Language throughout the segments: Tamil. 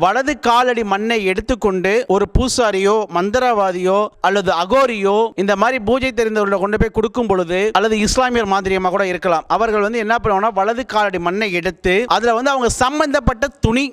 வலது காலடி மண்ணை எடுத்துக்கொண்டு ஒரு பூசாரியோ மந்திரவாதியோ அல்லது அகோரியோ இந்த மாதிரி பூஜை தெரிந்தவர்களை கொண்டு போய் கொடுக்கும் பொழுது அல்லது இஸ்லாமியர் மாதிரியமா கூட இருக்கலாம். அவர்கள் வந்து என்ன பண்ணுவாங்கன்னா வலது காலடி மண்ணை எடுத்து அதுல வந்து அவங்க சம்பந்தப்பட்ட துணி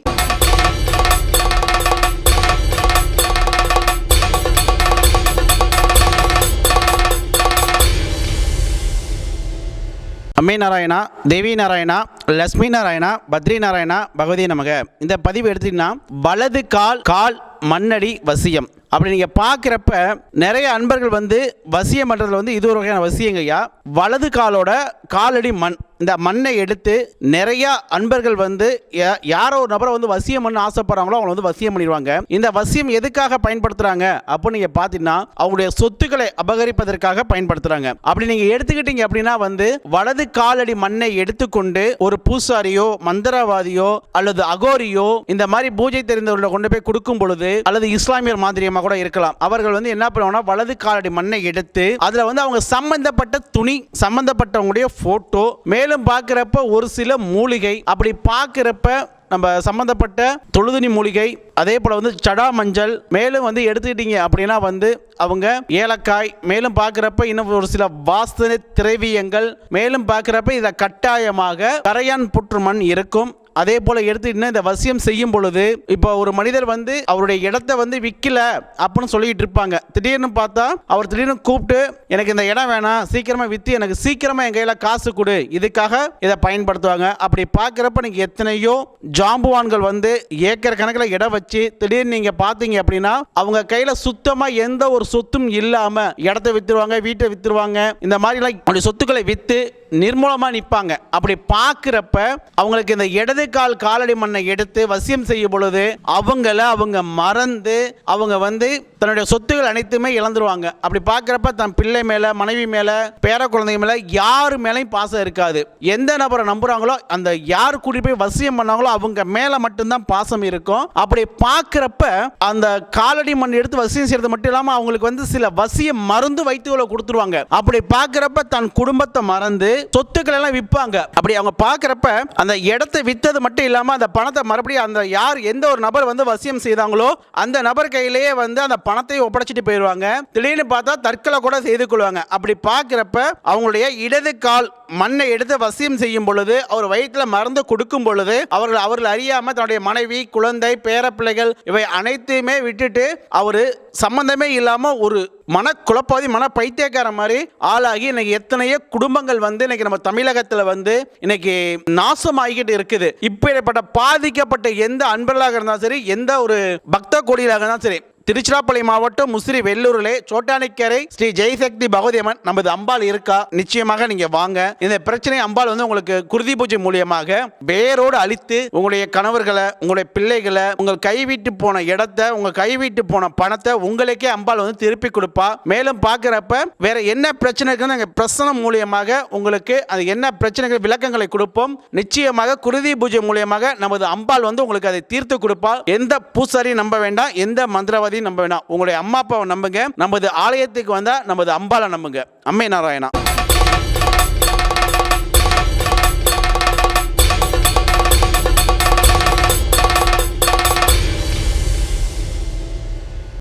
அம்மே நாராயணா தேவி நாராயணா லட்சுமி நாராயணா பத்ரி நாராயணா பகவதி நமக. இந்த பதிவு எடுத்தீங்கன்னா வலது கால் கால் மண்ணடி வசியம். அப்படி நீங்கள் பார்க்குறப்ப நிறைய அன்பர்கள் வந்து வசியம் மன்றத்தில் வந்து இது ஒரு வகையான வசியங்கய்யா வலது காலோட காலடி மண் இந்த மண்ணை எடுத்து நிறைய அன்பர்கள் வந்து யா- யாரோ ஒரு நபரை வந்து வசியம் பண்ண ஆசைப்படுறாங்களோ அவங்கள வந்து வசியம் பண்ணிடுவாங்க. இந்த வசியம் எதுக்காக பயன்படுத்துறாங்க அப்போ நீங்க பார்த்தீங்கன்னா அவங்களுடைய சொத்துக்களை அபகரிப்பதற்காக பயன்படுத்துறாங்க. அப்படி நீங்க எடுத்துக்கிட்டீங்க அப்படின்னா வந்து வலது காலடி மண்ணை எடுத்துக்கொண்டு ஒரு பூசாரியோ மந்திரவாதியோ அல்லது அகோரியோ இந்த மாதிரி பூஜை தெரிந்தவர்களை கொண்டு போய் கொடுக்கும் பொழுது அல்லது இஸ்லாமியர் காரணமாக கூட இருக்கலாம். அவர்கள் வந்து என்ன பண்ணுவாங்கன்னா வலது காலடி மண்ணை எடுத்து அதில் வந்து அவங்க சம்பந்தப்பட்ட துணி சம்பந்தப்பட்டவங்களுடைய ஃபோட்டோ மேலும் பார்க்குறப்ப ஒரு சில மூலிகை அப்படி பார்க்குறப்ப நம்ம சம்பந்தப்பட்ட தொழுதுனி மூலிகை அதே போல் வந்து சடா மஞ்சள் மேலும் வந்து எடுத்துக்கிட்டீங்க அப்படின்னா வந்து அவங்க ஏலக்காய் மேலும் பார்க்குறப்ப இன்னும் ஒரு சில வாசனை திரவியங்கள் மேலும் பார்க்குறப்ப இதை கட்டாயமாக கரையான் புற்று மண் இருக்கும். அதே போல எடுத்துக்கிட்டு இந்த வசியம் செய்யும் பொழுது இப்போ ஒரு மனிதர் வந்து அவருடைய இடத்த வந்து விற்கல அப்படின்னு சொல்லிட்டு இருப்பாங்க. திடீர்னு பார்த்தா அவர் திடீர்னு கூப்பிட்டு எனக்கு இந்த இடம் வேணாம் சீக்கிரமா வித்து எனக்கு சீக்கிரமா என் கையில காசு கொடு. இதுக்காக இதை பயன்படுத்துவாங்க. அப்படி பார்க்குறப்ப நீங்கள் எத்தனையோ ஜாம்புவான்கள் வந்து ஏக்கர் கணக்கில் இடம் வச்சு திடீர்னு நீங்கள் பார்த்தீங்க அப்படின்னா அவங்க கையில் சுத்தமாக எந்த ஒரு சொத்தும் இல்லாமல் இடத்த வித்துருவாங்க வீட்டை வித்துருவாங்க. இந்த மாதிரிலாம் சொத்துக்களை விற்று நிர்மூலமாக நிற்பாங்க அப்படி பார்க்குறப்ப அவங்களுக்கு இந்த இடது கால் காலடி மண்ணை எடுத்து வசியம் செய்யும் பொழுது அவங்கள அவங்க மறந்து அவங்க வந்து தன்னுடைய சொத்துகள் அனைத்துமே இழந்துருவாங்க. அப்படி பார்க்குறப்ப தன் பிள்ளை மேலே மனைவி மேலே பேர குழந்தைங்க மேலே யார் மேலேயும் பாசம் இருக்காது. எந்த நபரை நம்புகிறாங்களோ அந்த யார் கூட்டி போய் வசியம் பண்ணாங்களோ அவங்க மேலே மட்டும்தான் பாசம் இருக்கும். அப்படி பார்க்குறப்ப அந்த காலடி மண் எடுத்து வசியம் செய்கிறது மட்டும் இல்லாமல் அவங்களுக்கு வந்து சில வசிய மருந்து வைத்துகளை கொடுத்துருவாங்க. அப்படி பார்க்குறப்ப தன் குடும்பத்தை மறந்து சொத்துக்கள் எல்லாம் விற்பாங்க. அப்படி அவங்க பார்க்குறப்ப அந்த இடத்தை வித்தது மட்டும் இல்லாமல் அந்த பணத்தை மறுபடியும் அந்த யார் எந்த ஒரு நபர் வந்து வசியம் செய்தாங்களோ அந்த நபர் கையிலேயே வந்து அந்த பணத்தை ஒப்படைச்சிட்டு போயிடுவாங்க. திடீர்னு பார்த்தா தற்கொலை கூட செய்து கொள்வாங்க. அப்படி பார்க்குறப்ப அவங்களுடைய இடது கால் மண்ணை எடுத்து வசியம் செய்யும் பொழுது அவர் வயிற்றில் மருந்து கொடுக்கும் பொழுது அவர்கள் அவர்கள் அறியாமல் தன்னுடைய மனைவி குழந்தை பேரப்பிள்ளைகள் இவை அனைத்தையுமே விட்டுட்டு அவர் சம்பந்தமே இல்லாமல் ஒரு மனக்குழப்பாதி மன பைத்தியக்கார மாதிரி ஆளாகி இன்னைக்கு எத்தனையோ குடும்பங்கள் வந்து இன்னைக்கு நம்ம தமிழகத்தில் வந்து இன்னைக்கு நாசமாகிக்கிட்டு இருக்குது. இப்படிப்பட்ட பாதிக்கப்பட்ட எந்த அன்பர்களாக இருந்தாலும் சரி எந்த ஒரு பக்த கோடிகளாக இருந்தாலும் சரி திருச்சிராப்பள்ளி மாவட்டம் முசிறி வெள்ளூரிலே சோட்டானிக்கரை ஸ்ரீ ஜெயசக்தி பகவதியம்மன் நமது அம்பாள் இருக்கா? நிச்சயமாக நீங்க வாங்க. இந்த பிரச்சனை அம்பாள் வந்து உங்களுக்கு குருதி பூஜை மூலியமாக வேரோடு அழித்து உங்களுடைய கணவர்களை உங்களுடைய பிள்ளைகளை உங்கள் கைவிட்டு போன இடத்த உங்க கைவிட்டு போன பணத்தை உங்களுக்கே அம்பாள் வந்து திருப்பி கொடுப்பா. மேலும் பார்க்குறப்ப வேற என்ன பிரச்சனை இருக்குன்னு நாங்கள் பிரசனம் மூலியமாக உங்களுக்கு அது என்ன பிரச்சனைகள் விளக்கங்களை கொடுப்போம். நிச்சயமாக குருதி பூஜை மூலியமாக நமது அம்பாள் வந்து உங்களுக்கு அதை தீர்த்து கொடுப்பா. எந்த பூசாரியும் நம்ப வேண்டாம் எந்த மந்திரவாதி மந்திரவாதியும் நம்ப வேணாம். உங்களுடைய அம்மா அப்பாவை நம்புங்க. நமது ஆலயத்துக்கு வந்தால் நமது அம்பாளை நம்புங்க. அம்மை நாராயணா.